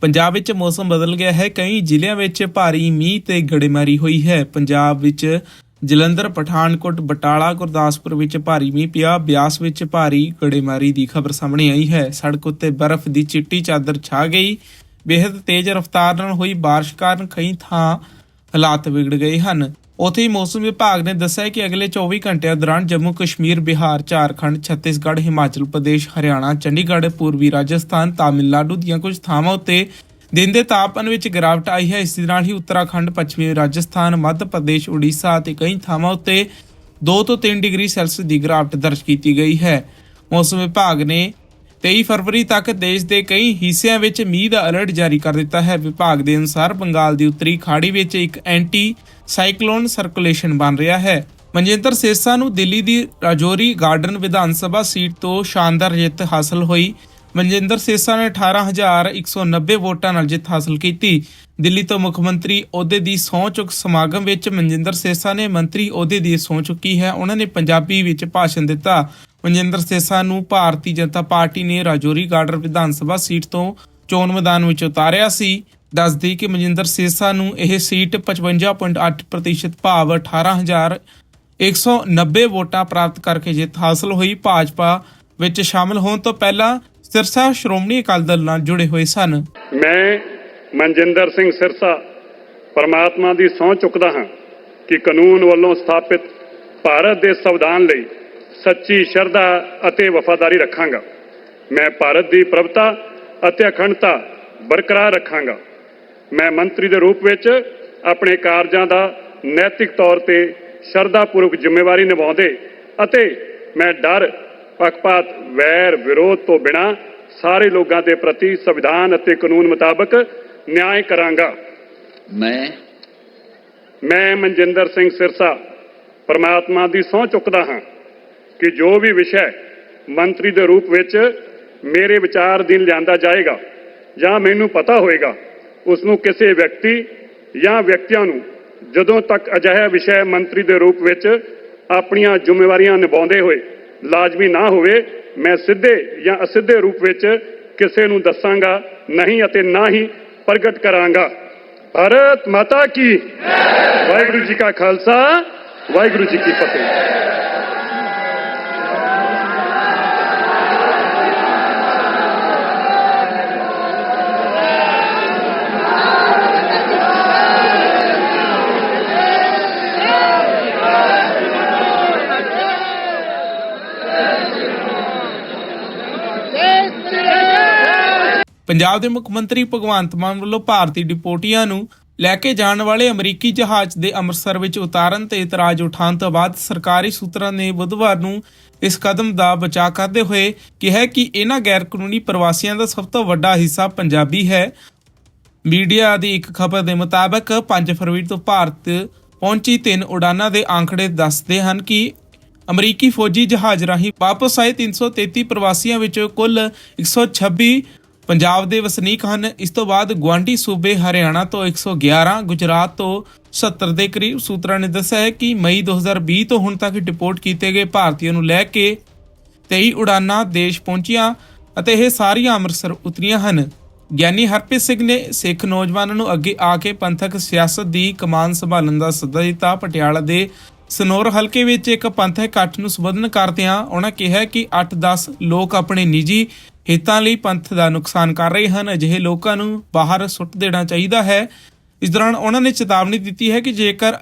ਪੰਜਾਬ ਵਿੱਚ ਮੌਸਮ ਬਦਲ ਗਿਆ ਹੈ। ਕਈ ਜ਼ਿਲ੍ਹਿਆਂ ਵਿੱਚ ਭਾਰੀ ਮੀਂਹ ਤੇ ਗੜੇਮਾਰੀ ਹੋਈ ਹੈ। ਪੰਜਾਬ ਵਿੱਚ ਜਲੰਧਰ, ਪਠਾਨਕੋਟ, ਬਟਾਲਾ, ਗੁਰਦਾਸਪੁਰ ਵਿੱਚ ਭਾਰੀ ਮੀਂਹ ਪਿਆ। ਬਿਆਸ ਵਿੱਚ ਭਾਰੀ ਗੜੇਮਾਰੀ ਦੀ ਖਬਰ ਸਾਹਮਣੇ ਆਈ ਹੈ। ਸੜਕ ਉੱਤੇ ਬਰਫ਼ ਦੀ ਚਿੱਟੀ ਚਾਦਰ ਛਾ ਗਈ। ਬੇहद ਤੇਜ਼ ਰਫ਼ਤਾਰ ਨਾਲ ਹੋਈ ਬਾਰਿਸ਼ ਕਾਰਨ ਕਈ ਥਾਂ ਹਾਲਾਤ ਵਿਗੜ ਗਏ ਹਨ। ਉੱਥੇ ਹੀ ਮੌਸਮ ਵਿਭਾਗ ਨੇ ਦੱਸਿਆ ਕਿ ਅਗਲੇ 24 ਘੰਟਿਆਂ ਦੌਰਾਨ ਜੰਮੂ ਕਸ਼ਮੀਰ, ਬਿਹਾਰ, ਝਾਰਖੰਡ, ਛੱਤੀਸਗੜ੍ਹ, ਹਿਮਾਚਲ ਪ੍ਰਦੇਸ਼, ਹਰਿਆਣਾ, ਚੰਡੀਗੜ੍ਹ, ਪੂਰਬੀ ਰਾਜਸਥਾਨ, ਤਾਮਿਲਨਾਡੂ ਦੀਆਂ ਕੁਝ ਥਾਵਾਂ ਉੱਤੇ ਦਿਨ ਦੇ ਤਾਪਮਾਨ ਵਿੱਚ ਗਿਰਾਵਟ ਆਈ ਹੈ। ਇਸ ਦੇ ਨਾਲ ਹੀ ਉੱਤਰਾਖੰਡ, ਪੱਛਮੀ ਰਾਜਸਥਾਨ, ਮੱਧ ਪ੍ਰਦੇਸ਼, ਉੜੀਸਾ ਅਤੇ ਕਈ ਥਾਵਾਂ ਉੱਤੇ 2 ਤੋਂ 3 ਡਿਗਰੀ ਸੈਲਸੀਅਸ ਦੀ ਗਿਰਾਵਟ ਦਰਜ ਕੀਤੀ ਗਈ ਹੈ। ਮੌਸਮ ਵਿਭਾਗ ਨੇ 23 ਫਰਵਰੀ ਤੱਕ ਦੇਸ਼ ਦੇ ਕਈ ਹਿੱਸਿਆਂ ਵਿੱਚ ਮੀਂਹ ਦਾ ਅਲਰਟ ਜਾਰੀ ਕਰ ਦਿੱਤਾ ਹੈ। ਵਿਭਾਗ ਦੇ ਅਨੁਸਾਰ ਬੰਗਾਲ ਦੀ ਉੱਤਰੀ ਖਾੜੀ ਵਿੱਚ ਇੱਕ ਐਂਟੀ ਸਾਈਕਲੋਨ ਸਰਕੂਲੇਸ਼ਨ ਬਣ ਰਿਹਾ ਹੈ। ਮਨਜਿੰਦਰ ਸੇਸਾ ਨੂੰ ਦਿੱਲੀ ਦੀ ਰਾਜੌਰੀ ਗਾਰਡਨ ਵਿਧਾਨ ਸਭਾ ਸੀਟ ਤੋਂ ਸ਼ਾਨਦਾਰ ਜਿੱਤ ਹਾਸਲ ਹੋਈ। ਮਨਜਿੰਦਰ ਸੇਸਾ ਨੇ 18190 ਵੋਟਾਂ ਨਾਲ ਜਿੱਤ ਹਾਸਲ ਕੀਤੀ। ਦਿੱਲੀ ਤੋਂ ਮੁੱਖ ਮੰਤਰੀ ਅਹੁਦੇ ਦੀ ਸਹੁੰ ਚੁੱਕ ਸਮਾਗਮ ਵਿੱਚ ਮਨਜਿੰਦਰ ਸੇਸਾ ਨੇ ਮੰਤਰੀ ਅਹੁਦੇ ਦੀ ਸਹੁੰ ਚੁੱਕੀ ਹੈ। ਉਹਨਾਂ ਨੇ ਪੰਜਾਬੀ ਵਿੱਚ ਭਾਸ਼ਣ ਦਿੱਤਾ। ਮਨਜਿੰਦਰ ਸੇਸਾ ਨੂੰ ਭਾਰਤੀ ਜਨਤਾ ਪਾਰਟੀ ਨੇ ਰਾਜੌਰੀ ਗਾਰਡਨ ਵਿਧਾਨ ਸਭਾ ਸੀਟ ਤੋਂ ਚੋਣ ਮੈਦਾਨ ਵਿੱਚ ਉਤਾਰਿਆ ਸੀ। ਦੱਸਦੀ ਕਿ ਮਨਜਿੰਦਰ ਸੇਸਾ ਨੂੰ ਇਹ ਸੀਟ 55.8% ਭਾਵ 18190 ਵੋਟਾਂ ਪ੍ਰਾਪਤ ਕਰਕੇ ਜਿੱਤ ਹਾਸਲ ਹੋਈ। ਭਾਜਪਾ ਵਿੱਚ ਸ਼ਾਮਲ ਹੋਣ ਤੋਂ ਪਹਿਲਾਂ ਸਿਰਸਾ ਸ਼੍ਰੋਮਣੀ ਅਕਾਲੀ ਦਲ ਨਾਲ ਜੁੜੇ ਹੋਏ ਸਨ। ਮੈਂ ਮਨਜਿੰਦਰ ਸਿੰਘ ਸਿਰਸਾ ਪਰਮਾਤਮਾ ਦੀ ਸਹੁੰ ਚੁੱਕਦਾ ਹਾਂ ਕਿ ਕਾਨੂੰਨ ਵੱਲੋਂ ਸਥਾਪਿਤ ਭਾਰਤ ਦੇ ਸੰਵਿਧਾਨ ਲਈ ਸੱਚੀ ਸ਼ਰਧਾ ਅਤੇ ਵਫਾਦਾਰੀ ਰੱਖਾਂਗਾ। ਮੈਂ ਭਾਰਤ ਦੀ ਪ੍ਰਭਤਾ ਅਤੇ ਅਖੰਡਤਾ ਬਰਕਰਾਰ ਰੱਖਾਂਗਾ। ਮੈਂ ਮੰਤਰੀ ਦੇ ਰੂਪ ਵਿੱਚ ਆਪਣੇ ਕਾਰਜਾਂ ਦਾ ਨੈਤਿਕ ਤੌਰ ਤੇ ਸ਼ਰਧਾਪੂਰਵਕ ਜ਼ਿੰਮੇਵਾਰੀ ਨਿਭਾਉਂਦੇ ਅਤੇ ਮੈਂ ਡਰ ਪੱਖਪਾਤ ਵੈਰ ਵਿਰੋਧ ਤੋਂ ਬਿਨਾ ਸਾਰੇ ਲੋਕਾਂ ਦੇ ਪ੍ਰਤੀ ਸੰਵਿਧਾਨ ਅਤੇ ਕਾਨੂੰਨ ਮੁਤਾਬਕ ਨਿਆਂ ਕਰਾਂਗਾ। ਮੈਂ ਮੈਂ ਮਨਜਿੰਦਰ ਸਿੰਘ ਸਿਰਸਾ ਪਰਮਾਤਮਾ ਦੀ ਸਹੁੰ ਚੁੱਕਦਾ ਹਾਂ ਕਿ ਜੋ ਵੀ ਵਿਸ਼ਾ ਮੰਤਰੀ ਦੇ ਰੂਪ ਵਿੱਚ ਮੇਰੇ ਵਿਚਾਰ ਅਧੀਨ ਲਿਆਂਦਾ ਜਾਏਗਾ ਜਾਂ ਮੈਨੂੰ ਪਤਾ ਹੋਏਗਾ ਉਸ ਨੂੰ ਕਿਸੇ ਵਿਅਕਤੀ ਜਾਂ ਵਿਅਕਤੀਆਂ ਨੂੰ ਜਦੋਂ ਤੱਕ ਅਜਿਹਾ ਵਿਸ਼ੇ ਮੰਤਰੀ ਦੇ ਰੂਪ ਵਿੱਚ ਆਪਣੀਆਂ ਜ਼ਿੰਮੇਵਾਰੀਆਂ ਨਿਭਾਉਂਦੇ ਹੋਏ ਲਾਜ਼ਮੀ ਨਾ ਹੋਵੇ, ਮੈਂ ਸਿੱਧੇ ਜਾਂ ਅਸਿੱਧੇ ਰੂਪ ਵਿੱਚ ਕਿਸੇ ਨੂੰ ਦੱਸਾਂਗਾ ਨਹੀਂ ਅਤੇ ਨਾ ਹੀ ਪ੍ਰਗਟ ਕਰਾਂਗਾ। ਭਾਰਤ ਮਾਤਾ ਕੀ ਵਾਹਿਗੁਰੂ ਜੀ ਕਾ ਖਾਲਸਾ, ਵਾਹਿਗੁਰੂ ਜੀ ਕੀ ਫਤਿਹ। ਪੰਜਾਬ ਦੇ ਮੁੱਖ ਮੰਤਰੀ ਭਗਵੰਤ ਮਾਨ ਵੱਲੋਂ ਭਾਰਤੀ ਡਿਪੋਟੀਆਂ ਨੂੰ ਲੈ ਕੇ ਜਾਣ ਵਾਲੇ ਅਮਰੀਕੀ ਜਹਾਜ਼ ਦੇ ਅੰਮ੍ਰਿਤਸਰ ਵਿੱਚ ਉਤਾਰਨ ਤੇ ਇਤਰਾਜ਼ ਉਠਾਉਣ ਤੋਂ ਬਾਅਦ ਸਰਕਾਰੀ ਸੂਤਰਾਂ ਨੇ ਬੁੱਧਵਾਰ ਨੂੰ ਇਸ ਕਦਮ ਦਾ ਬਚਾਅ ਕਰਦੇ ਹੋਏ ਕਿਹਾ ਕਿ ਇਹਨਾਂ ਗੈਰ ਕਾਨੂੰਨੀ ਪ੍ਰਵਾਸੀਆਂ ਦਾ ਸਭ ਤੋਂ ਵੱਡਾ ਹਿੱਸਾ ਪੰਜਾਬੀ ਹੈ। ਮੀਡੀਆ ਦੀ ਇੱਕ ਖਬਰ ਦੇ ਮੁਤਾਬਕ 5 ਫਰਵਰੀ ਤੋਂ ਭਾਰਤ ਪਹੁੰਚੀ ਤਿੰਨ ਉਡਾਨਾਂ ਦੇ ਆંકੜੇ ਦੱਸਦੇ ਹਨ ਕਿ ਅਮਰੀਕੀ ਫੌਜੀ ਜਹਾਜ਼ ਰਾਹੀਂ ਵਾਪਸ ਆਏ 333 ਪ੍ਰਵਾਸੀਆਂ ਵਿੱਚੋਂ ਕੁੱਲ 126 ਪੰਜਾਬ ਦੇ ਵਸਨੀਕ ਹਨ। ਇਸ ਤੋਂ ਬਾਅਦ ਗਵਾਂਡੀ ਸੂਬੇ ਹਰਿਆਣਾ ਤੋਂ 111 ਗੁਜਰਾਤ ਤੋਂ 70 ਦੇ ਕਰੀਬ ਸੂਤਰਾਂ ਨੇ ਦੱਸਿਆ ਹੈ ਕਿ ਮਈ 2020 ਤੋਂ ਹੁਣ ਤੱਕ ਡਿਪੋਰਟ ਕੀਤੇ ਗਏ ਭਾਰਤੀਆਂ ਨੂੰ ਲੈ ਕੇ 23 ਉਡਾਨਾਂ ਦੇਸ਼ ਪਹੁੰਚੀਆਂ ਅਤੇ ਇਹ ਸਾਰੀਆਂ ਅੰਮ੍ਰਿਤਸਰ ਉਤਰੀਆਂ ਹਨ। ਗਿਆਨੀ ਹਰਪ੍ਰੀਤ ਸਿੰਘ ਨੇ ਸਿੱਖ ਨੌਜਵਾਨਾਂ ਨੂੰ ਅੱਗੇ ਆ ਕੇ ਪੰਥਕ ਸਿਆਸਤ ਦੀ ਕਮਾਨ ਸੰਭਾਲਣ ਦਾ ਸੱਦਾ ਦਿੱਤਾ। ਪਟਿਆਲਾ ਦੇ ਸਨੌਰ ਹਲਕੇ ਵਿੱਚ ਇੱਕ ਪੰਥਕ ਇਕੱਠ ਨੂੰ ਸੰਬੋਧਨ ਕਰਦਿਆਂ ਉਹਨਾਂ ਕਿਹਾ ਕਿ 8-10 ਲੋਕ ਆਪਣੇ ਨਿੱਜੀ ਹਿੱਤਾਂ ਲਈ ਪੰਥ ਦਾ ਨੁਕਸਾਨ ਕਰ ਰਹੇ ਹਨ। ਅਜਿਹੇ ਲੋਕਾਂ ਨੂੰ ਬਾਹਰ ਸੁੱਟ ਦੇਣਾ ਚਾਹੀਦਾ ਹੈ। ਇਸ ਦੌਰਾਨ ਉਹਨਾਂ ਨੇ ਚੇਤਾਵਨੀ ਦਿੱਤੀ ਹੈ ਕਿ ਜੇਕਰ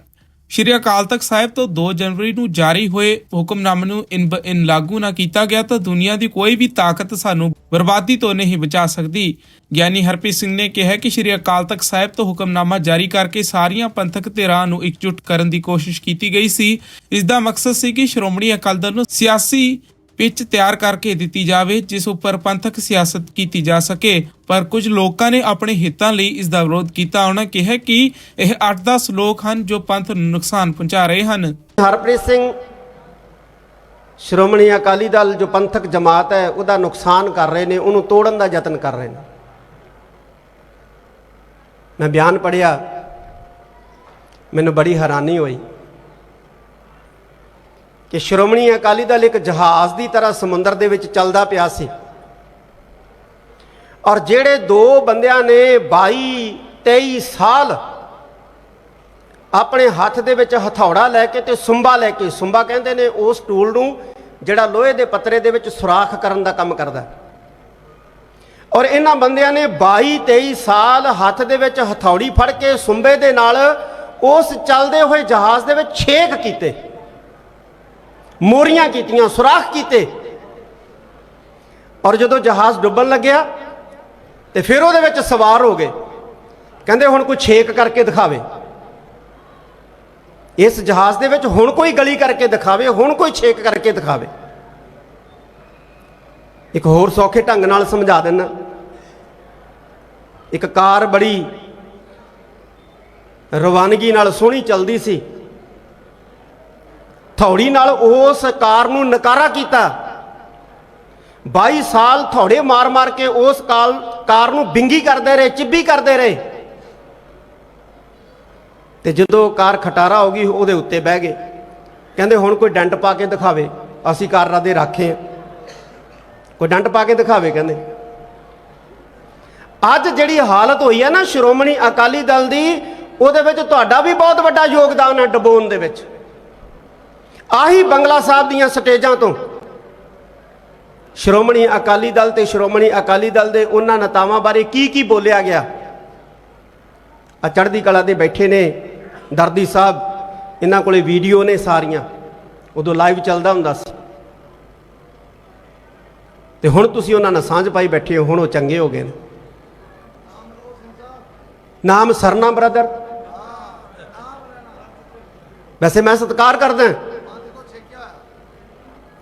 ਸ਼੍ਰੀ ਅਕਾਲ ਤਖਤ ਸਾਹਿਬ ਤੋਂ 2 ਜਨਵਰੀ ਨੂੰ ਜਾਰੀ ਹੋਏ ਹੁਕਮਨਾਮੇ ਨੂੰ ਇਨ ਲਾਗੂ ਨਾ ਕੀਤਾ ਗਿਆ ਤਾਂ ਦੁਨੀਆ ਦੀ ਕੋਈ ਵੀ ਤਾਕਤ ਸਾਨੂੰ ਬਰਬਾਦੀ ਤੋਂ ਨਹੀਂ ਬਚਾ ਸਕਦੀ। ਗਿਆਨੀ ਹਰਪ੍ਰੀਤ ਸਿੰਘ ਨੇ ਕਿਹਾ ਕਿ ਸ਼੍ਰੀ ਅਕਾਲ ਤਖਤ ਸਾਹਿਬ ਤੋਂ ਹੁਕਮਨਾਮਾ ਜਾਰੀ ਕਰਕੇ ਸਾਰੀਆਂ ਪੰਥਕ ਧਿਰਾਂ ਨੂੰ ਇਕਜੁੱਟ ਕਰਨ ਦੀ ਕੋਸ਼ਿਸ਼ ਕੀਤੀ ਗਈ ਸੀ। ਇਸ ਦਾ ਮਕਸਦ ਸੀ ਕਿ ਸ਼੍ਰੋਮਣੀ ਅਕਾਲੀ ਦਲ ਨੂੰ ਸਿਆਸੀ ਪਿੱਚ ਤਿਆਰ ਕਰਕੇ ਦਿੱਤੀ ਜਾਵੇ, ਜਿਸ ਉੱਪਰ ਪੰਥਕ ਸਿਆਸਤ ਕੀਤੀ ਜਾ ਸਕੇ। ਪਰ ਕੁਝ ਲੋਕਾਂ ਨੇ ਆਪਣੇ ਹਿੱਤਾਂ ਲਈ ਇਸ ਦਾ ਵਿਰੋਧ ਕੀਤਾ। ਉਹਨਾਂ ਕਿਹਾ ਕਿ ਇਹ 8-10 ਲੋਕ ਹਨ ਜੋ ਪੰਥ ਨੂੰ ਨੁਕਸਾਨ ਪਹੁੰਚਾ ਰਹੇ ਹਨ। ਹਰਪ੍ਰੀਤ ਸਿੰਘ ਸ਼੍ਰੋਮਣੀ ਅਕਾਲੀ ਦਲ ਜੋ ਪੰਥਕ ਜਮਾਤ ਹੈ, ਉਹਦਾ ਨੁਕਸਾਨ ਕਰ ਰਹੇ ਨੇ, ਉਹਨੂੰ ਤੋੜਨ ਦਾ ਯਤਨ ਕਰ ਰਹੇ ਨੇ। ਮੈਂ ਬਿਆਨ ਪੜਿਆ ਮੈਨੂੰ ਬੜੀ ਹੈਰਾਨੀ ਹੋਈ। ਕਿ ਸ਼੍ਰੋਮਣੀ ਅਕਾਲੀ ਦਲ ਇੱਕ ਜਹਾਜ਼ ਦੀ ਤਰ੍ਹਾਂ ਸਮੁੰਦਰ ਦੇ ਵਿੱਚ ਚੱਲਦਾ ਪਿਆ ਸੀ। ਔਰ ਜਿਹੜੇ ਦੋ ਬੰਦਿਆਂ ਨੇ 22 23 ਸਾਲ ਆਪਣੇ ਹੱਥ ਦੇ ਵਿੱਚ ਹਥੌੜਾ ਲੈ ਕੇ ਤੇ ਸੁੰਬਾ ਲੈ ਕੇ, ਸੁੰਬਾ ਕਹਿੰਦੇ ਨੇ ਉਸ ਟੂਲ ਨੂੰ ਜਿਹੜਾ ਲੋਹੇ ਦੇ ਪੱਤਰੇ ਦੇ ਵਿੱਚ ਸੁਰਾਖ ਕਰਨ ਦਾ ਕੰਮ ਕਰਦਾ। ਔਰ ਇਹਨਾਂ ਬੰਦਿਆਂ ਨੇ 22 23 ਸਾਲ ਹੱਥ ਦੇ ਵਿੱਚ ਹਥੌੜੀ ਫੜ ਕੇ ਸੁੰਬੇ ਦੇ ਨਾਲ ਉਸ ਚੱਲਦੇ ਹੋਏ ਜਹਾਜ਼ ਦੇ ਵਿੱਚ ਛੇਕ ਕੀਤੇ। ਮੋਰੀਆਂ ਕੀਤੀਆਂ, ਸੁਰਾਖ ਕੀਤੇ। ਔਰ ਜਦੋਂ ਜਹਾਜ਼ ਡੁੱਬਣ ਲੱਗਿਆ ਤੇ ਫਿਰ ਉਹਦੇ ਵਿੱਚ ਸਵਾਰ ਹੋ ਗਏ। ਕਹਿੰਦੇ ਹੁਣ ਕੋਈ ਛੇਕ ਕਰਕੇ ਦਿਖਾਵੇ। ਇਸ ਜਹਾਜ਼ ਦੇ ਵਿੱਚ ਹੁਣ ਕੋਈ ਗਲੀ ਕਰਕੇ ਦਿਖਾਵੇ, ਹੁਣ ਕੋਈ ਛੇਕ ਕਰਕੇ ਦਿਖਾਵੇ। ਇੱਕ ਹੋਰ ਸੌਖੇ ਢੰਗ ਨਾਲ ਸਮਝਾ ਦਿੰਨਾ ਇੱਕ ਕਾਰ ਬੜੀ ਰਵਾਨਗੀ ਨਾਲ ਸੋਹਣੀ ਚੱਲਦੀ ਸੀ। ਥੌੜੀ ਨਾਲ ਉਸ ਕਾਰ ਨੂੰ ਨਕਾਰਾ ਕੀਤਾ। 22 ਸਾਲ ਥੌੜੇ ਮਾਰ-ਮਾਰ ਕੇ ਉਸ ਕਾਲ ਕਾਰ ਨੂੰ ਬਿੰਗੀ ਕਰਦੇ ਰਹੇ, ਚਿੱਬੀ ਕਰਦੇ ਰਹੇ। ਤੇ ਜਦੋਂ ਕਾਰ ਖਟਾਰਾ ਹੋ ਗਈ, ਉਹਦੇ ਉੱਤੇ ਬਹਿ ਗਏ। ਕਹਿੰਦੇ, ਹੁਣ ਕੋਈ ਡੰਟ ਪਾ ਕੇ ਦਿਖਾਵੇ, ਅਸੀਂ ਕਾਰ ਦੇ ਰਾਖੇ ਆ। ਕੋਈ ਡੰਟ ਪਾ ਕੇ ਦਿਖਾਵੇ, ਕਹਿੰਦੇ। ਅੱਜ ਜਿਹੜੀ ਹਾਲਤ ਹੋਈ ਹੈ ਨਾ, ਸ਼੍ਰੋਮਣੀ ਅਕਾਲੀ ਦਲ ਦੀ, ਉਹਦੇ ਵਿੱਚ ਤੁਹਾਡਾ ਵੀ ਬਹੁਤ ਵੱਡਾ ਯੋਗਦਾਨ ਹੈ ਡਬੋਨ ਦੇ ਵਿੱਚ। ਆਹੀ ਬੰਗਲਾ ਸਾਹਿਬ ਦੀਆਂ ਸਟੇਜਾਂ ਤੋਂ ਸ਼੍ਰੋਮਣੀ ਅਕਾਲੀ ਦਲ ਤੇ ਸ਼੍ਰੋਮਣੀ ਅਕਾਲੀ ਦਲ ਦੇ ਉਹਨਾਂ ਨੇਤਾਵਾਂ ਬਾਰੇ ਕੀ ਕੀ ਬੋਲਿਆ ਗਿਆ? ਆ ਚੜ੍ਹਦੀ ਕਲਾ ਦੇ ਬੈਠੇ ਨੇ ਦਰਦੀ ਸਾਹਿਬ, ਇਹਨਾਂ ਕੋਲੇ ਵੀਡੀਓ ਨੇ ਸਾਰੀਆਂ। ਉਦੋਂ ਲਾਈਵ ਚੱਲਦਾ ਹੁੰਦਾ ਸੀ। ਤੇ ਹੁਣ ਤੁਸੀਂ ਉਹਨਾਂ ਨਾਲ ਸਾਂਝ ਪਾਈ ਬੈਠੇ ਹੋ, ਹੁਣ ਉਹ ਚੰਗੇ ਹੋ ਗਏ ਨੇ। ਨਾਮ ਸਰਨਾ ਬ੍ਰਦਰ ਵੈਸੇ ਮੈਂ ਸਤਿਕਾਰ ਕਰਦਾ।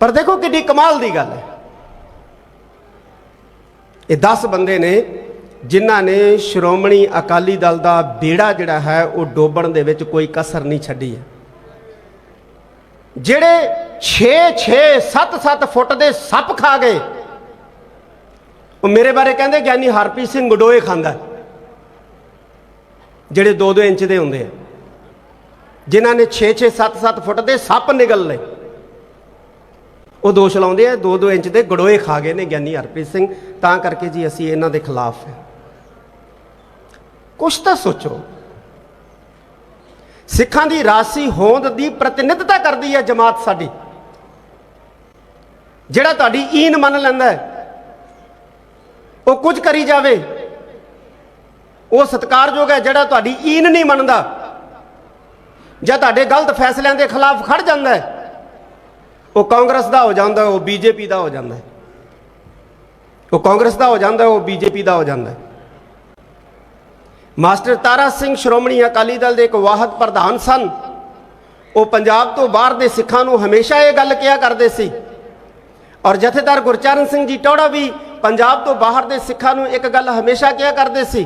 ਪਰ ਦੇਖੋ ਕਿੰਨੀ ਕਮਾਲ ਦੀ ਗੱਲ ਹੈ। ਇਹ 10 ਬੰਦੇ ਨੇ ਜਿਨ੍ਹਾਂ ਨੇ ਸ਼੍ਰੋਮਣੀ ਅਕਾਲੀ ਦਲ ਦਾ ਬੇੜਾ ਜਿਹੜਾ ਹੈ, ਉਹ ਡੋਬਣ ਦੇ ਵਿੱਚ ਕੋਈ ਕਸਰ ਨਹੀਂ ਛੱਡੀ ਹੈ। ਜਿਹੜੇ 6 6 7 7 ਫੁੱਟ ਦੇ ਸੱਪ ਖਾ ਗਏ, ਉਹ ਮੇਰੇ ਬਾਰੇ ਕਹਿੰਦੇ ਗਿਆਨੀ ਹਰਪ੍ਰੀਤ ਸਿੰਘ ਗਡੋਏ ਖਾਂਦਾ ਜਿਹੜੇ 2-2 ਇੰਚ ਦੇ ਹੁੰਦੇ ਆ, ਜਿਨ੍ਹਾਂ ਨੇ 6-6 7-7 ਫੁੱਟ ਦੇ ਸੱਪ ਨਿਗਲ ਲਏ। ਉਹ ਦੋਸ਼ ਲਾਉਂਦੇ ਆ 2-2 ਇੰਚ ਦੇ ਗੜੋਏ ਖਾ ਗਏ ਨੇ ਗਿਆਨੀ ਹਰਪ੍ਰੀਤ ਸਿੰਘ। ਤਾਂ ਕਰਕੇ ਜੀ ਅਸੀਂ ਇਹਨਾਂ ਦੇ ਖਿਲਾਫ ਹਾਂ। ਕੁਛ ਤਾਂ ਸੋਚੋ। ਸਿੱਖਾਂ ਦੀ ਰਾਸੀ ਹੋਂਦ ਦੀ ਪ੍ਰਤੀਨਿਧਤਾ ਕਰਦੀ ਹੈ ਜਮਾਤ ਸਾਡੀ। ਜਿਹੜਾ ਤੁਹਾਡੀ ਈਨ ਮੰਨ ਲੈਂਦਾ ਹੈ, ਉਹ ਕੁਝ ਕਰੀ ਜਾਵੇ, ਉਹ ਸਤਿਕਾਰਯੋਗ ਹੈ ਜਿਹੜਾ ਤੁਹਾਡੀ ਈਨ ਨਹੀਂ ਮੰਨਦਾ। ਜਾਂ ਤੁਹਾਡੇ ਗਲਤ ਫੈਸਲਿਆਂ ਦੇ ਖਿਲਾਫ ਖੜ ਜਾਂਦਾ ਹੈ। ਉਹ ਕਾਂਗਰਸ ਦਾ ਹੋ ਜਾਂਦਾ ਹੈ, ਉਹ ਬੀਜੇਪੀ ਦਾ ਹੋ ਜਾਂਦਾ। ਉਹ ਕਾਂਗਰਸ ਦਾ ਹੋ ਜਾਂਦਾ ਹੈ, ਉਹ ਬੀਜੇਪੀ ਦਾ ਹੋ ਜਾਂਦਾ। ਮਾਸਟਰ ਤਾਰਾ ਸਿੰਘ ਸ਼੍ਰੋਮਣੀ ਅਕਾਲੀ ਦਲ ਦੇ ਇੱਕ ਵਾਹਦ ਪ੍ਰਧਾਨ ਸਨ। ਉਹ ਪੰਜਾਬ ਤੋਂ ਬਾਹਰ ਦੇ ਸਿੱਖਾਂ ਨੂੰ ਹਮੇਸ਼ਾ ਇਹ ਗੱਲ ਕਿਹਾ ਕਰਦੇ ਸੀ। ਔਰ ਜਥੇਦਾਰ ਗੁਰਚਰਨ ਸਿੰਘ ਜੀ ਟੌੜਾ ਵੀ ਪੰਜਾਬ ਤੋਂ ਬਾਹਰ ਦੇ ਸਿੱਖਾਂ ਨੂੰ ਇੱਕ ਗੱਲ ਹਮੇਸ਼ਾ ਕਿਹਾ ਕਰਦੇ ਸੀ।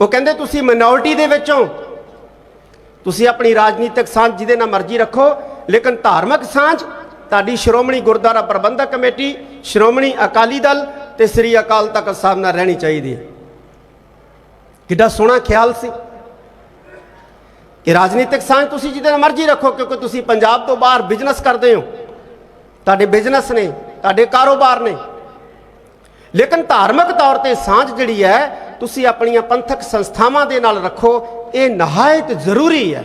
ਉਹ ਕਹਿੰਦੇ ਤੁਸੀਂ ਮਿਨੋਰਟੀ ਦੇ ਵਿੱਚੋਂ ਤੁਸੀਂ ਆਪਣੀ ਰਾਜਨੀਤਿਕ ਸਾਂਝ ਜਿਹਦੇ ਨਾਲ ਮਰਜ਼ੀ ਰੱਖੋ ਲੇਕਿਨ ਧਾਰਮਿਕ ਸਾਂਝ, ਤੁਹਾਡੀ ਸ਼੍ਰੋਮਣੀ ਗੁਰਦੁਆਰਾ ਪ੍ਰਬੰਧਕ ਕਮੇਟੀ, ਸ਼੍ਰੋਮਣੀ ਅਕਾਲੀ ਦਲ ਤੇ ਸ੍ਰੀ ਅਕਾਲ ਤਖਤ ਸਾਹਿਬ ਨਾਲ ਰਹਿਣੀ ਚਾਹੀਦੀ ਹੈ। ਕਿੱਡਾ ਸੋਹਣਾ ਖਿਆਲ ਸੀ ਕਿ ਰਾਜਨੀਤਿਕ ਸਾਂਝ ਤੁਸੀਂ ਜਿਹਦੇ ਨਾਲ ਮਰਜ਼ੀ ਰੱਖੋ, ਕਿਉਂਕਿ ਤੁਸੀਂ ਪੰਜਾਬ ਤੋਂ ਬਾਹਰ ਬਿਜ਼ਨਸ ਕਰਦੇ ਹੋ। ਤੁਹਾਡੇ ਬਿਜ਼ਨਸ ਨੇ, ਤੁਹਾਡੇ ਕਾਰੋਬਾਰ ਨੇ। ਲੇਕਿਨ ਧਾਰਮਿਕ ਤੌਰ ਤੇ ਸਾਂਝ ਜਿਹੜੀ ਹੈ, ਤੁਸੀਂ ਆਪਣੀਆਂ ਪੰਥਕ ਸੰਸਥਾਵਾਂ ਦੇ ਨਾਲ ਰੱਖੋ, ਇਹ ਨਹਾਇਤ ਜ਼ਰੂਰੀ ਹੈ।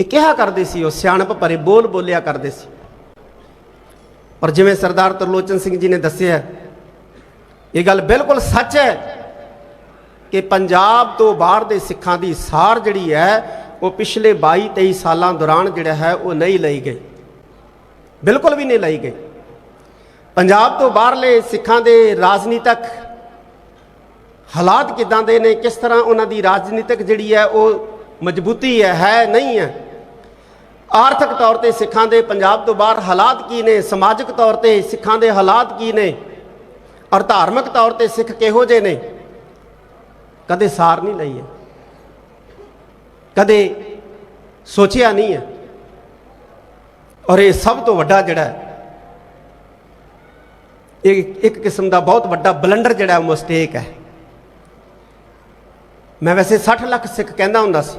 ਇਹ ਕਿਹਾ ਕਰਦੇ ਸੀ, ਉਹ ਸਿਆਣਪ ਭਰੇ ਬੋਲ ਬੋਲਿਆ ਕਰਦੇ ਸੀ। ਪਰ ਜਿਵੇਂ ਸਰਦਾਰ ਤਰਲੋਚਨ ਸਿੰਘ ਜੀ ਨੇ ਦੱਸਿਆ ਇਹ ਗੱਲ ਬਿਲਕੁਲ ਸੱਚ ਹੈ ਕਿ ਪੰਜਾਬ ਤੋਂ ਬਾਹਰ ਦੇ ਸਿੱਖਾਂ ਦੀ ਸਾਰ ਜਿਹੜੀ ਹੈ, ਉਹ ਪਿਛਲੇ 22 23 ਸਾਲਾਂ ਦੌਰਾਨ ਜਿਹੜਾ ਹੈ, ਉਹ ਨਹੀਂ ਲਈ ਗਈ। ਬਿਲਕੁਲ ਵੀ ਨਹੀਂ ਲਈ ਗਈ। ਪੰਜਾਬ ਤੋਂ ਬਾਹਰਲੇ ਸਿੱਖਾਂ ਦੇ ਰਾਜਨੀਤਿਕ ਹਾਲਾਤ ਕਿਦਾਂ ਦੇ ਨੇ, ਕਿਸ ਤਰ੍ਹਾਂ ਉਹਨਾਂ ਦੀ ਰਾਜਨੀਤਿਕ ਜਿਹੜੀ ਹੈ, ਉਹ ਮਜ਼ਬੂਤੀ ਹੈ ਹੈ, ਨਹੀਂ ਹੈ ਆਰਥਿਕ ਤੌਰ ਤੇ ਸਿੱਖਾਂ ਦੇ ਪੰਜਾਬ ਤੋਂ ਬਾਹਰ ਹਾਲਾਤ ਕੀ ਨੇ? ਸਮਾਜਿਕ ਤੌਰ ਤੇ ਸਿੱਖਾਂ ਦੇ ਹਾਲਾਤ ਕੀ ਨੇ? ਔਰ ਧਾਰਮਿਕ ਤੌਰ ਤੇ ਸਿੱਖ ਕਿਹੋ ਜਿਹੇ ਨੇ? ਕਦੇ ਸਾਰ ਨਹੀਂ ਲਈ ਹੈ। ਕਦੇ ਸੋਚਿਆ ਨਹੀਂ ਹੈ। ਔਰ ਇਹ ਸਭ ਤੋਂ ਵੱਡਾ ਜਿਹੜਾ ਇਹ ਇੱਕ ਕਿਸਮ ਦਾ ਬਹੁਤ ਵੱਡਾ ਬਲੰਡਰ ਜਿਹੜਾ ਮਿਸਟੇਕ ਹੈ। ਮੈਂ ਵੈਸੇ 60 ਲੱਖ ਸਿੱਖ ਕਹਿੰਦਾ ਹੁੰਦਾ ਸੀ।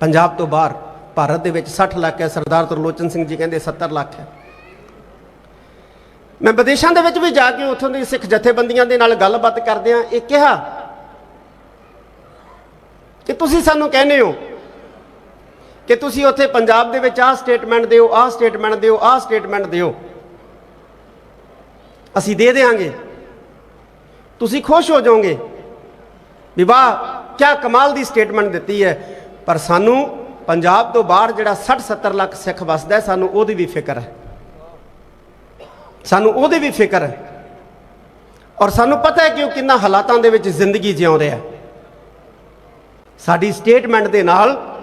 ਪੰਜਾਬ ਤੋਂ ਬਾਹਰ ਭਾਰਤ ਦੇ ਵਿੱਚ 60 ਲੱਖ ਹੈ। ਸਰਦਾਰ ਤਰਲੋਚਨ ਸਿੰਘ ਜੀ ਕਹਿੰਦੇ 70 ਲੱਖ ਹੈ। ਮੈਂ ਵਿਦੇਸ਼ਾਂ ਦੇ ਵਿੱਚ ਵੀ ਜਾ ਕੇ ਉੱਥੋਂ ਦੀ ਸਿੱਖ ਜਥੇਬੰਦੀਆਂ ਦੇ ਨਾਲ ਗੱਲਬਾਤ ਕਰਦਿਆਂ ਇਹ ਕਿਹਾ ਕਿ ਤੁਸੀਂ ਸਾਨੂੰ ਕਹਿੰਦੇ ਹੋ ਕਿ ਤੁਸੀਂ ਉੱਥੇ ਪੰਜਾਬ ਦੇ ਵਿੱਚ ਆਹ ਸਟੇਟਮੈਂਟ ਦਿਓ, ਆਹ ਸਟੇਟਮੈਂਟ ਦਿਓ, ਆਹ ਸਟੇਟਮੈਂਟ ਦਿਓ। ਅਸੀਂ ਦੇ ਦੇਵਾਂਗੇ ਤੁਸੀਂ ਖੁਸ਼ ਹੋ ਜਾਓਗੇ ਵੀ ਵਾਹ ਕੀ ਕਮਾਲ ਦੀ ਸਟੇਟਮੈਂਟ ਦਿੱਤੀ ਹੈ। ਪਰ ਸਾਨੂੰ ਪੰਜਾਬ ਤੋਂ ਬਾਹਰ ਜਿਹੜਾ 60 70 ਲੱਖ ਸਿੱਖ ਵਸਦਾ ਸਾਨੂੰ ਉਹਦੀ ਵੀ ਫਿਕਰ ਹੈ। ਸਾਨੂੰ ਉਹਦੀ ਵੀ ਫਿਕਰ ਹੈ। ਔਰ ਸਾਨੂੰ ਪਤਾ ਹੈ ਕਿ ਉਹ ਕਿੰਨਾ ਹਾਲਾਤਾਂ ਦੇ ਵਿੱਚ ਜ਼ਿੰਦਗੀ ਜਿਉਂਦੇ ਰਿਹਾ ਹੈ ਸਾਡੀ ਸਟੇਟਮੈਂਟ ਦੇ ਨਾਲ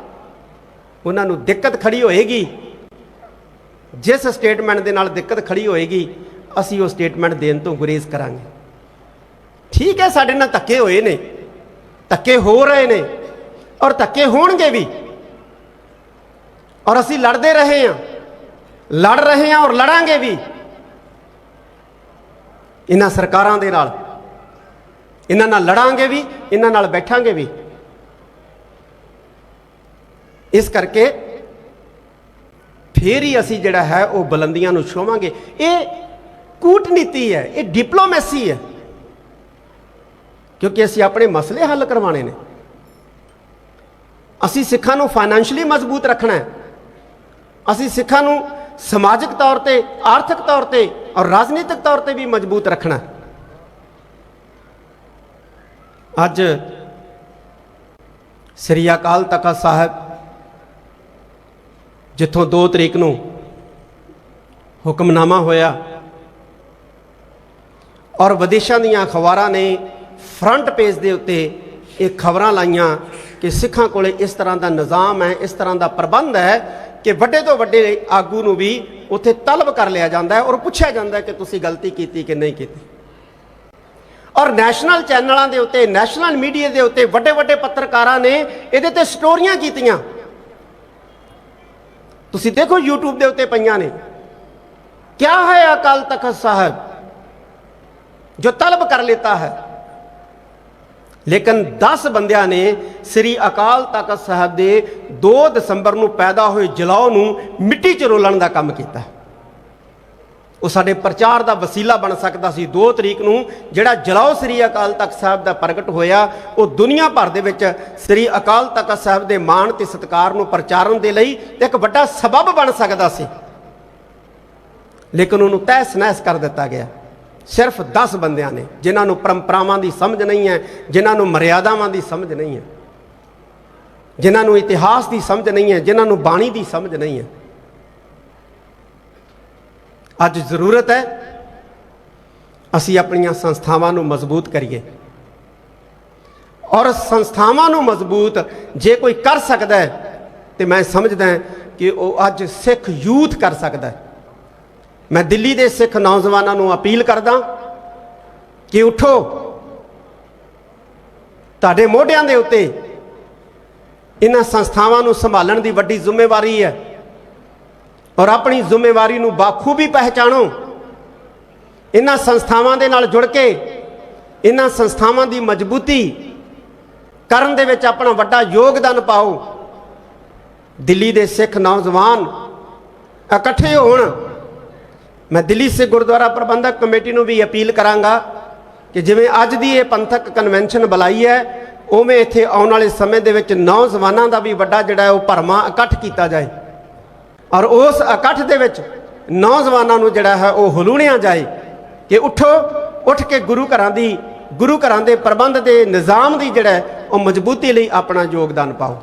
ਉਹਨਾਂ ਨੂੰ ਦਿੱਕਤ ਖੜੀ ਹੋਏਗੀ। ਜਿਸ ਸਟੇਟਮੈਂਟ ਦੇ ਨਾਲ ਦਿੱਕਤ ਖੜੀ ਹੋਏਗੀ, ਅਸੀਂ ਉਹ ਸਟੇਟਮੈਂਟ ਦੇਣ ਤੋਂ ਗੁਰੇਜ਼ ਕਰਾਂਗੇ। ਠੀਕ ਹੈ, ਸਾਡੇ ਨਾਲ ਧੱਕੇ ਹੋਏ ਨੇ। ਧੱਕੇ ਹੋ ਰਹੇ ਨੇ। ਔਰ ਧੱਕੇ ਹੋਣਗੇ ਵੀ। ਔਰ ਅਸੀਂ ਲੜਦੇ ਰਹੇ ਹਾਂ। ਲੜ ਰਹੇ ਹਾਂ ਔਰ ਲੜਾਂਗੇ ਵੀ। ਇਹਨਾਂ ਸਰਕਾਰਾਂ ਦੇ ਨਾਲ, ਇਹਨਾਂ ਨਾਲ ਲੜਾਂਗੇ ਵੀ, ਇਹਨਾਂ ਨਾਲ ਬੈਠਾਂਗੇ ਵੀ। ਇਸ ਕਰਕੇ ਫੇਰ ਹੀ ਅਸੀਂ ਜਿਹੜਾ ਹੈ ਉਹ ਬੁਲੰਦੀਆਂ ਨੂੰ ਛੋਵਾਂਗੇ। ਇਹ ਕੂਟਨੀਤੀ ਹੈ, ਇਹ ਡਿਪਲੋਮੈਸੀ ਹੈ। ਕਿਉਂਕਿ ਅਸੀਂ ਆਪਣੇ ਮਸਲੇ ਹੱਲ ਕਰਵਾਣੇ ਨੇ। ਅਸੀਂ ਸਿੱਖਾਂ ਨੂੰ ਫਾਈਨੈਂਸ਼ਲੀ ਮਜ਼ਬੂਤ ਰੱਖਣਾ ਹੈ। ਅਸੀਂ ਸਿੱਖਾਂ ਨੂੰ ਸਮਾਜਿਕ ਤੌਰ ਤੇ, ਆਰਥਿਕ ਤੌਰ ਤੇ ਔਰ ਰਾਜਨੀਤਿਕ ਤੌਰ ਤੇ ਵੀ ਮਜ਼ਬੂਤ ਰੱਖਣਾ ਅੱਜ ਸ੍ਰੀ ਅਕਾਲ ਤਖਤ ਸਾਹਿਬ ਜਿੱਥੋਂ 2 ਤਰੀਕ ਨੂੰ ਹੁਕਮਨਾਮਾ ਹੋਇਆ ਔਰ ਵਿਦੇਸ਼ਾਂ ਦੀਆਂ ਅਖਬਾਰਾਂ ਨੇ ਫਰੰਟ ਪੇਜ ਦੇ ਉੱਤੇ ਇਹ ਖਬਰਾਂ ਲਾਈਆਂ ਕਿ ਸਿੱਖਾਂ ਕੋਲੇ ਇਸ ਤਰ੍ਹਾਂ ਦਾ ਨਿਜ਼ਾਮ ਹੈ, ਇਸ ਤਰ੍ਹਾਂ ਦਾ ਪ੍ਰਬੰਧ ਹੈ ਕਿ ਵੱਡੇ ਤੋਂ ਵੱਡੇ ਆਗੂ ਨੂੰ ਵੀ ਉੱਥੇ ਤਲਬ ਕਰ ਲਿਆ ਜਾਂਦਾ ਹੈ ਔਰ ਪੁੱਛਿਆ ਜਾਂਦਾ ਕਿ ਤੁਸੀਂ ਗਲਤੀ ਕੀਤੀ ਕਿ ਨਹੀਂ ਕੀਤੀ। ਔਰ ਨੈਸ਼ਨਲ ਚੈਨਲਾਂ ਦੇ ਉੱਤੇ, ਨੈਸ਼ਨਲ ਮੀਡੀਆ ਦੇ ਉੱਤੇ ਵੱਡੇ ਵੱਡੇ ਪੱਤਰਕਾਰਾਂ ਨੇ ਇਹਦੇ ਤੇ ਸਟੋਰੀਆਂ ਕੀਤੀਆਂ। ਤੁਸੀਂ ਦੇਖੋ YouTube ਦੇ ਉੱਤੇ ਪਈਆਂ ਨੇ। ਕਿਆ ਹੈ ਅਕਾਲ ਤਖਤ ਸਾਹਿਬ? ਜੋ ਤਲਬ ਕਰ ਲੇਤਾ ਹੈ। ਲੇਕਿਨ 10 ਬੰਦਿਆਂ ਨੇ ਸ੍ਰੀ ਅਕਾਲ ਤਖਤ ਸਾਹਿਬ ਦੇ 2 ਦਸੰਬਰ ਨੂੰ ਪੈਦਾ ਹੋਏ ਜਲਾਉ ਨੂੰ ਮਿੱਟੀ 'ਚ ਰੋਲਣ ਦਾ ਕੰਮ ਕੀਤਾ। ਉਹ ਸਾਡੇ ਪ੍ਰਚਾਰ ਦਾ ਵਸੀਲਾ ਬਣ ਸਕਦਾ ਸੀ। 2 ਤਰੀਕ ਨੂੰ ਜਿਹੜਾ ਜਲਾਉ ਸ੍ਰੀ ਅਕਾਲ ਤਖਤ ਸਾਹਿਬ ਦਾ ਪ੍ਰਗਟ ਹੋਇਆ, ਉਹ ਦੁਨੀਆ ਭਰ ਦੇ ਵਿੱਚ ਸ੍ਰੀ ਅਕਾਲ ਤਖਤ ਸਾਹਿਬ ਦੇ ਮਾਣ ਤੇ ਸਤਿਕਾਰ ਨੂੰ ਪ੍ਰਚਾਰਨ ਦੇ ਲਈ ਇੱਕ ਵੱਡਾ ਸਬਬ ਬਣ ਸਕਦਾ ਸੀ। ਲੇਕਿਨ ਉਹਨੂੰ ਤਹਿਸ ਨਹਿਸ ਕਰ ਦਿੱਤਾ ਗਿਆ। ਸਿਰਫ 10 ਬੰਦਿਆਂ ਨੇ, ਜਿਨ੍ਹਾਂ ਨੂੰ ਪਰੰਪਰਾਵਾਂ ਦੀ ਸਮਝ ਨਹੀਂ ਹੈ, ਜਿਨ੍ਹਾਂ ਨੂੰ ਮਰਿਆਦਾਵਾਂ ਦੀ ਸਮਝ ਨਹੀਂ ਹੈ, ਜਿਨ੍ਹਾਂ ਨੂੰ ਇਤਿਹਾਸ ਦੀ ਸਮਝ ਨਹੀਂ ਹੈ, ਜਿਨ੍ਹਾਂ ਨੂੰ ਬਾਣੀ ਦੀ ਸਮਝ ਨਹੀਂ ਹੈ। ਅੱਜ ਜ਼ਰੂਰਤ ਹੈ, ਅਸੀਂ ਆਪਣੀਆਂ ਸੰਸਥਾਵਾਂ ਨੂੰ ਮਜ਼ਬੂਤ ਕਰੀਏ। ਔਰ ਸੰਸਥਾਵਾਂ ਨੂੰ ਮਜ਼ਬੂਤ ਜੇ ਕੋਈ ਕਰ ਸਕਦਾ ਹੈ, ਤੇ ਮੈਂ ਸਮਝਦਾ ਕਿ ਉਹ ਅੱਜ ਸਿੱਖ ਯੂਥ ਕਰ ਸਕਦਾ ਹੈ। ਮੈਂ ਦਿੱਲੀ ਦੇ ਸਿੱਖ ਨੌਜਵਾਨਾਂ ਨੂੰ ਅਪੀਲ ਕਰਦਾ ਕਿ ਉਠੋ। ਤੁਹਾਡੇ ਮੋਢਿਆਂ ਦੇ ਉੱਤੇ ਇਹਨਾਂ ਸੰਸਥਾਵਾਂ ਨੂੰ ਸੰਭਾਲਣ ਦੀ ਵੱਡੀ ਜ਼ਿੰਮੇਵਾਰੀ ਹੈ ਔਰ ਆਪਣੀ ਜ਼ਿੰਮੇਵਾਰੀ ਨੂੰ ਬਾਖੂਬੀ ਪਹਿਚਾਣੋ। ਇਹਨਾਂ ਸੰਸਥਾਵਾਂ ਦੇ ਨਾਲ ਜੁੜ ਕੇ ਇਹਨਾਂ ਸੰਸਥਾਵਾਂ ਦੀ ਮਜ਼ਬੂਤੀ ਕਰਨ ਦੇ ਵਿੱਚ ਆਪਣਾ ਵੱਡਾ ਯੋਗਦਾਨ ਪਾਓ। ਦਿੱਲੀ ਦੇ ਸਿੱਖ ਨੌਜਵਾਨ ਇਕੱਠੇ ਹੋਣ। ਮੈਂ ਦਿੱਲੀ ਸਿੱਖ ਗੁਰਦੁਆਰਾ ਪ੍ਰਬੰਧਕ ਕਮੇਟੀ ਨੂੰ ਵੀ ਅਪੀਲ ਕਰਾਂਗਾ ਕਿ ਜਿਵੇਂ ਅੱਜ ਦੀ ਇਹ ਪੰਥਕ ਕਨਵੈਨਸ਼ਨ ਬੁਲਾਈ ਹੈ, ਉਵੇਂ ਇੱਥੇ ਆਉਣ ਵਾਲੇ ਸਮੇਂ ਦੇ ਵਿੱਚ ਨੌਜਵਾਨਾਂ ਦਾ ਵੀ ਵੱਡਾ ਜਿਹੜਾ ਉਹ ਭਰਮਾ ਇਕੱਠ ਕੀਤਾ ਜਾਏ। ਔਰ ਉਸ ਇਕੱਠ ਦੇ ਵਿੱਚ ਨੌਜਵਾਨਾਂ ਨੂੰ ਜਿਹੜਾ ਹੈ ਉਹ ਹਲੂਣਿਆ ਜਾਏ ਕਿ ਉਠੋ, ਉੱਠ ਕੇ ਗੁਰੂ ਘਰਾਂ ਦੀ, ਗੁਰੂ ਘਰਾਂ ਦੇ ਪ੍ਰਬੰਧ ਦੇ ਨਿਜ਼ਾਮ ਦੀ ਜਿਹੜਾ ਉਹ ਮਜ਼ਬੂਤੀ ਲਈ ਆਪਣਾ ਯੋਗਦਾਨ ਪਾਓ।